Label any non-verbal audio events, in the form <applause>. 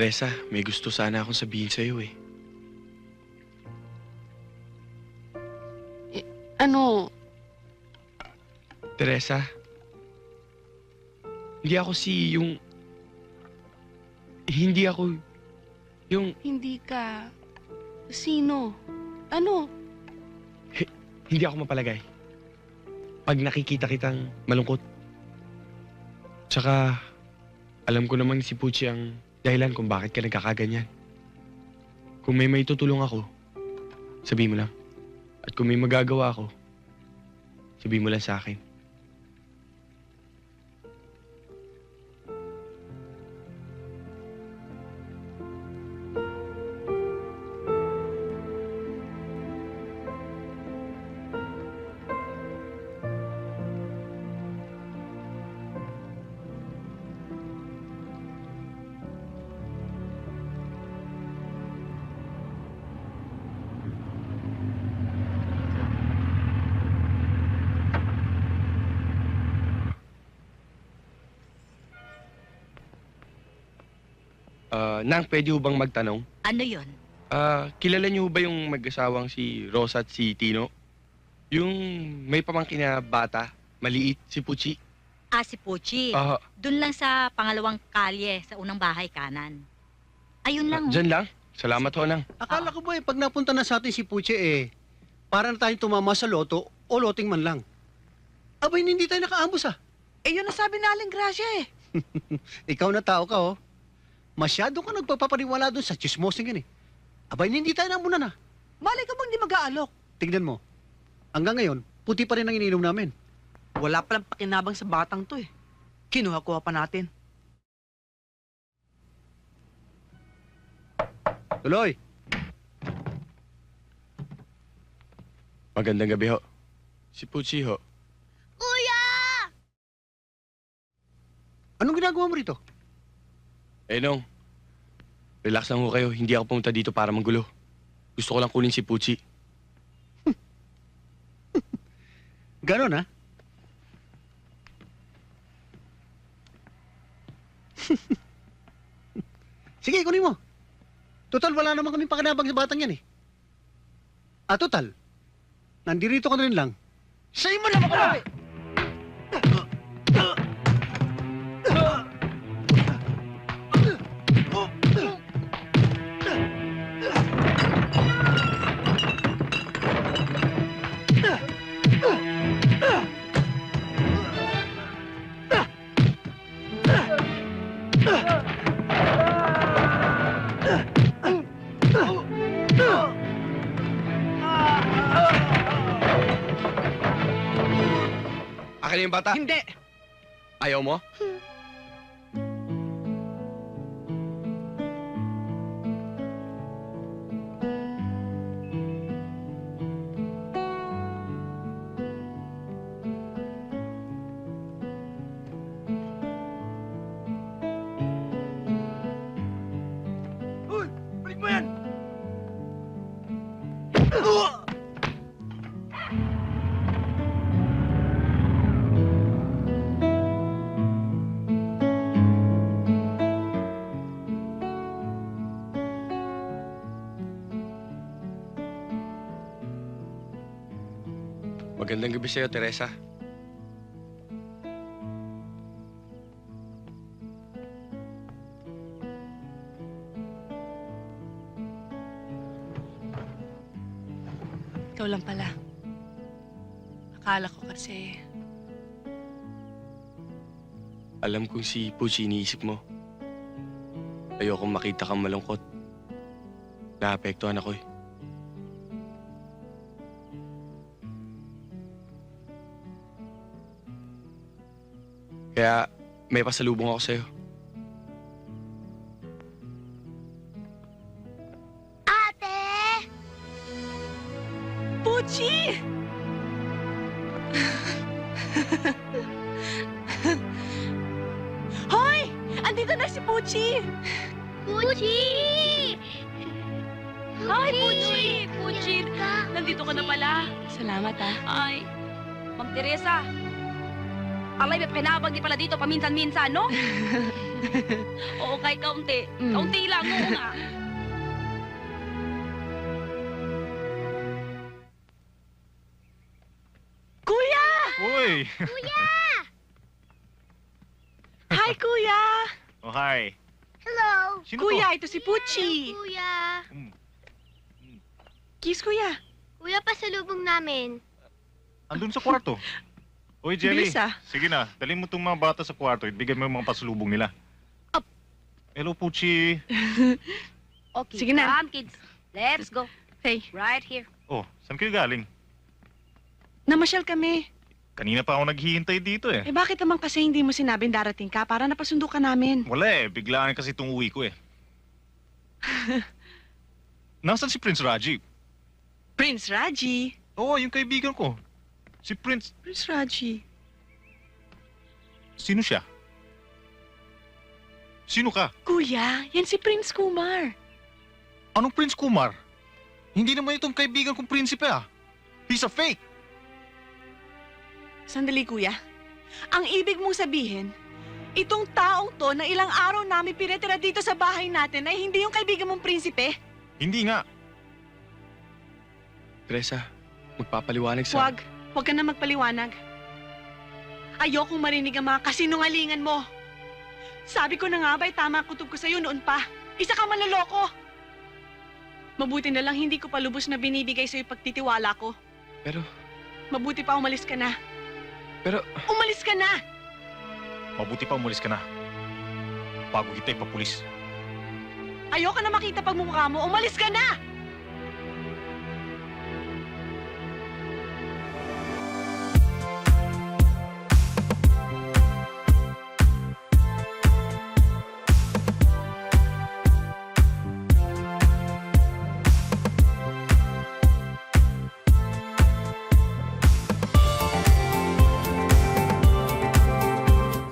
Teresa, may gusto sana akong sabihin sa'yo eh. Ano? Teresa, hindi ako si yung... Hindi ako yung... Hindi ka... Sino? Ano? Hindi ako mapalagay. Pag nakikita kitang malungkot. Tsaka, alam ko naman si Pucci ang dahilan kung bakit ka nagkakaganyan. Kung may may tutulong ako, sabihin mo lang. At kung may magagawa ako, sabihin mo lang sa akin. Ah, Nang, pwede ho bang magtanong? Ano yon? Ah, kilala niyo ho ba yung mag-asawang si Rosa at si Tino? Yung may pamangkin na bata, maliit, si Pucci. Ah, si Puchi. Ah, Doon lang sa pangalawang kalye, sa unang bahay kanan. Ayun lang. oh. Diyan lang. Salamat ho, Nang. Akala ko ba eh, pag napunta na sa atin si Puche eh, para na tayong tumama sa loto o loting man lang. Abay, hindi tayo nakaambos ah. Eh, yun ang sabi na Aling Gracia eh. <laughs> Ikaw na tao ka oh. Masyado ka nagpapapaniwala doon sa chismosing yan eh. Abay, hindi tayo namunan ah. Malay ka bang di mag-aalok? Tignan mo. Hanggang ngayon, puti pa rin ang ininom namin. Wala palang pakinabang sa batang to eh. Kinuha-kuha pa natin. Tuloy. Magandang gabi ho. Si Pucci ho. Anong ginagawa mo rito? Eh, Nong. Relax lang ho kayo. Hindi ako pumunta dito para manggulo. Gusto ko lang kunin si Pucci. <laughs> Ganon ah. <laughs> Sige, kunin mo. Total, wala naman kami pakinabang sa batang yan eh. Ah, total. Nandirito ka na rin lang. Sa'yo mo naman kami! Akin na yung bata. Hindi! Ayaw mo? Uy! Magandang gabi sa'yo, Teresa. Ikaw lang pala. Akala ko kasi... Alam kong si Pucci iniisip mo. Ayokong makita kang malungkot. Naapektuhan ako eh. Kaya may pasalubong ako sa'yo. Pucci! Hoy! Andito na si Pucci! Puchi! Hi, Pucci! Pucci! Nandito ka na pala. Salamat ah. Ay, Ma'am Teresa. Alay, may pinabag di pala dito paminsan-minsan, no? <laughs> Oo, kahit kaunti. Mm. Kaunti lang, oo nga. Kuya! Uy! <laughs> Hi, Kuya! Oh, hi. Hello. Sino Kuya, ito si Pucci. Kuya. to? Mm. Kiss, Kuya. Kuya, pasalubong namin. Andun sa kwarto. <laughs> Uy, Jelly. Bilis ah. Sige na, dalhin mo tong mga bata sa kwarto. Ibigay mo yung mga pasalubong nila. Up. Hello, Puchi. <laughs> Okay, Sige na. come kids. Let's go. Hey, Right here. Oh, saan kayo galing? namasyal kami. Kanina pa ako naghihintay dito eh. Eh bakit naman kasi hindi mo sinabing darating ka para napasundo ka namin? Wala eh, biglaan kasi itong uwi ko eh. <laughs> Nasaan si Prince Raji? Prince Raji. Oo, yung kaibigan ko. Si Prince, Prince Raji. sino siya? Sino ka? Kuya, yan si Prince Kumar. Anong Prince Kumar? Hindi naman itong kaibigan kong prinsipe ah. He's a fake. Sandali, kuya. Ang ibig mong sabihin, itong taong to na ilang araw namin pinatira dito sa bahay natin ay hindi yung kaibigan mong prinsipe? Hindi nga. Teresa, magpapaliwanag sa... Huwag. Huwag ka na magpaliwanag. Ayokong marinig ang mga kasinungalingan mo. Sabi ko na nga ba'y tama kutob ko sa'yo noon pa. Isa kang manloloko. Mabuti na lang hindi ko pa lubos na binibigay sa'yo pagtitiwala ko. Pero, Mabuti pa umalis ka na. pero... Umalis ka na! Mabuti pa umalis ka na. Bago kita ipapulis. Ayoko na makita pagmumukha mo. Umalis ka na!